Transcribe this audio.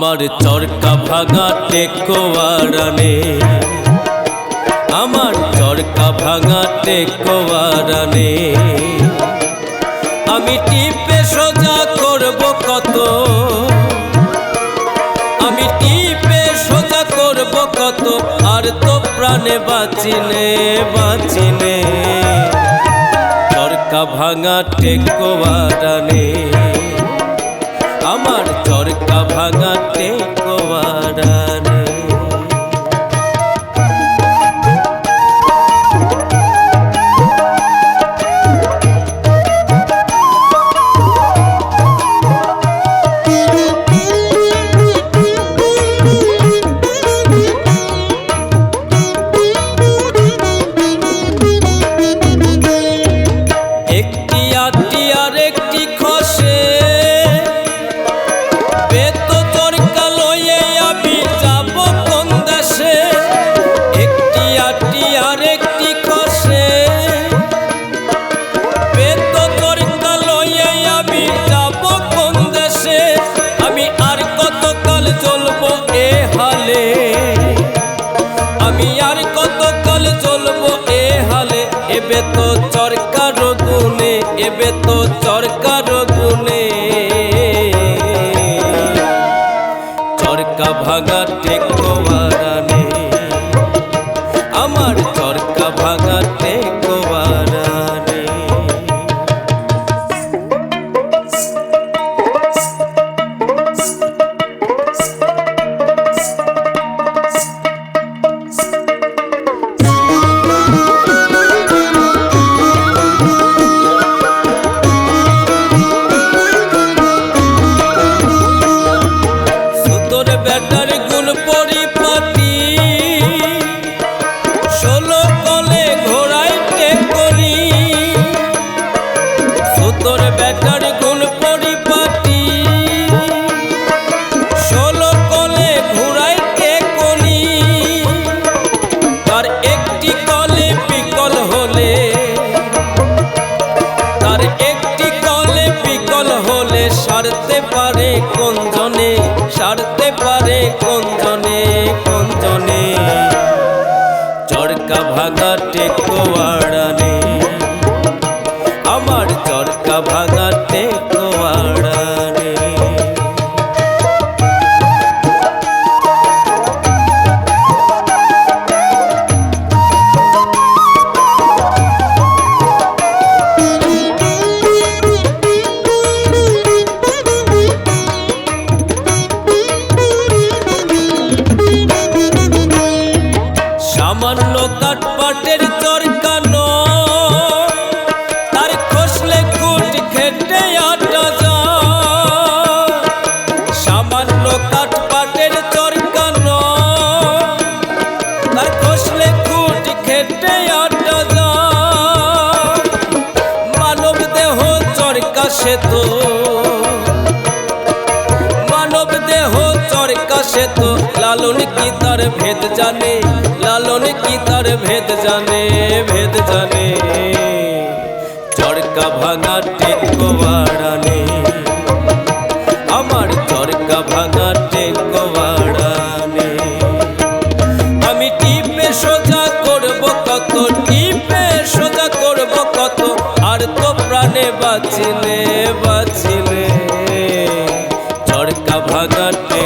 চরকা ভাঙা টেকোয়ারানে। আমার চরকা ভাঙা টেকোয়ারানে। আমি টিপে সোজা করব কত? আমি টিপে সোজা করব কত? আর তো প্রাণে বাঁচিনে বাঁচিনে। চরকা ভাঙা টেকোয়ারানে। আমার চরকা চলবো এ হালে, এবে তো চরকার গুনে এবে তো চরকার গুনে চরকা ভাঙা টেকোয়ারানে আমার চরকা ভাঙা টেকোয়ারানে ব্যাটার গুণ ষোলো কলে তার একটি কলে বিকল হলে, তার একটি কলে বিকল হলে সারতে পারে সারতে পারে ভাঙা টেকোয়াড়ানে খসলে কুট খেটে মানব দেহ চরকা সে তো মানব দেহ চরকা সে তো লালন কি তার ভেদ জানে? লালন কি তার ভেদ জানে? ভেদ জানে। চরকা ভাঙা টেকোয়াড়ানে আমার চরকা ভাঙা টেকোয়াড়ানে তো আর তো প্রাণে বাঁচিলে বাঁচিলে। চড়কা ভাঙাতে